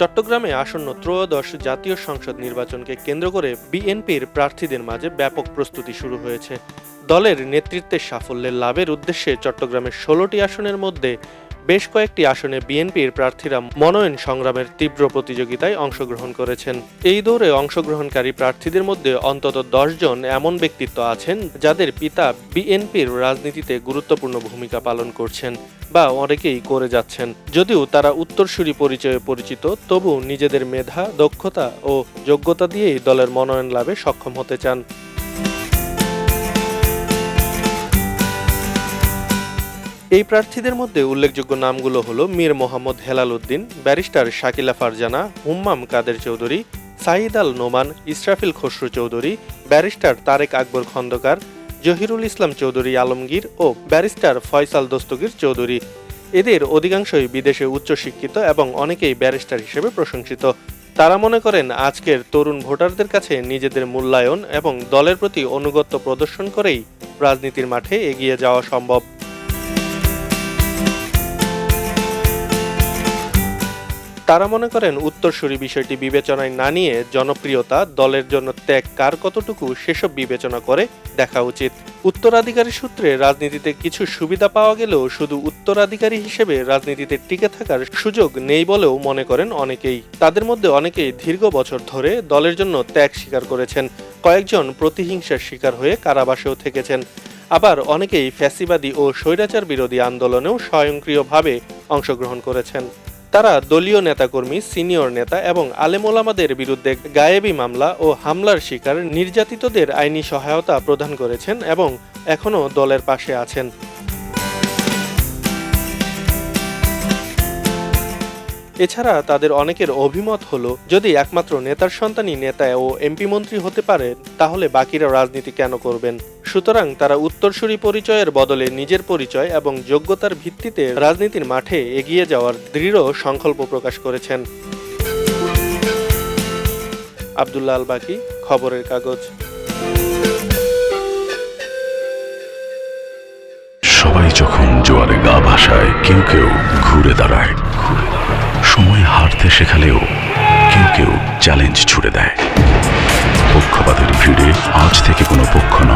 চট্টগ্রামে আসন্ন ত্রয়োদশ জাতীয় সংসদ নির্বাচনকে কেন্দ্র করে বিএনপির প্রার্থীদের মাঝে ব্যাপক প্রস্তুতি শুরু হয়েছে। দলের নেতৃত্বে সাফল্যের লাভের উদ্দেশ্যে চট্টগ্রামের ষোলোটি আসনের মধ্যে বেশ কয়েকটি আসনে বিএনপির প্রার্থীরা মনোনয়ন সংগ্রামের তীব্র প্রতিযোগিতায় অংশগ্রহণ করেছেন। এই দৌড়ে অংশগ্রহণকারী প্রার্থীদের মধ্যে অন্তত জন এমন ব্যক্তিত্ব আছেন যাদের পিতা বিএনপির রাজনীতিতে গুরুত্বপূর্ণ ভূমিকা পালন করছেন বা অনেকেই করে যাচ্ছেন। যদিও তারা উত্তরসূরি পরিচয়ে পরিচিত, তবু নিজেদের মেধা, দক্ষতা ও যোগ্যতা দিয়েই দলের মনোনয়ন লাভে সক্ষম হতে চান। এই প্রার্থীদের মধ্যে উল্লেখযোগ্য নামগুলো হলো মীর মোহাম্মদ হেলাল উদ্দিন ব্যারিস্টার শাকিলা ফারজানা, হুম্মাম কাদের চৌধুরী সাঈদ আল নোমান, ইসরাফিল খসরু চৌধুরী, ব্যারিস্টার তারেক আকবর খন্দকার, জহিরুল ইসলাম চৌধুরী আলমগীর ও ব্যারিস্টার ফয়সাল দস্তগীর চৌধুরী। এদের অধিকাংশই বিদেশে উচ্চশিক্ষিত এবং অনেকেই ব্যারিস্টার হিসেবে প্রশংসিত। তারা মনে করেন, আজকের তরুণ ভোটারদের কাছে নিজেদের মূল্যায়ন এবং দলের প্রতি অনুগত্য প্রদর্শন করেই রাজনীতির মাঠে এগিয়ে যাওয়া সম্ভব। তারা মনে করেন উত্তরসূরি বিষয়টি বিবেচনায় না নিয়ে জনপ্রিয়তা, দলের জন্য ত্যাগ কার কতটুকু সেসব বিবেচনা করে দেখা উচিত। উত্তরাধিকারী সূত্রে রাজনীতিতে কিছু সুবিধা পাওয়া গেলেও শুধু উত্তরাধিকারী হিসেবে রাজনীতিতে টিকে থাকার সুযোগ নেই বলেও মনে করেন অনেকেই। তাদের মধ্যে অনেকেই দীর্ঘ বছর ধরে দলের জন্য ত্যাগ স্বীকার করেছেন। কয়েকজন প্রতিহিংসার শিকার হয়ে কারাবাসেও থেকেছেন। আবার অনেকেই ফ্যাসিবাদী ও স্বৈরাচার বিরোধী আন্দোলনেও স্বয়ংক্রিয়ভাবে অংশগ্রহণ করেছেন। তারা দলীয় নেতাকর্মী, সিনিয়র নেতা এবং আলেমোলামাদের বিরুদ্ধে গায়েবী মামলা ও হামলার শিকার নির্যাতিতদের আইনি সহায়তা প্রদান করেছেন এবং এখনও দলের পাশে আছেন। এছাড়া তাদের অনেকের অভিমত হলো, যদি একমাত্র নেতার সন্তানই নেতা ও এমপি মন্ত্রী হতে পারে, তাহলে বাকিরা রাজনীতি কেন করবেন? সুতরাং তারা উত্তরসূরি পরিচয়ের বদলে নিজের পরিচয় এবং যোগ্যতার ভিত্তিতে রাজনীতির মাঠে এগিয়ে যাওয়ার দৃঢ় সংকল্প প্রকাশ করেছেন। আবদুল্লাহ আল বাকি খবরের কাগজ। সবাই যখন জোয়ারে গা ভাসায়, কেউ কেউ ঘুরে দাঁড়ায়। সময় হারতে শেখালেও কেউ কেউ চ্যালেঞ্জ ছুড়ে দেয়। পক্ষপাতের ভিড়ে আজ থেকে কোনো পক্ষ নয়।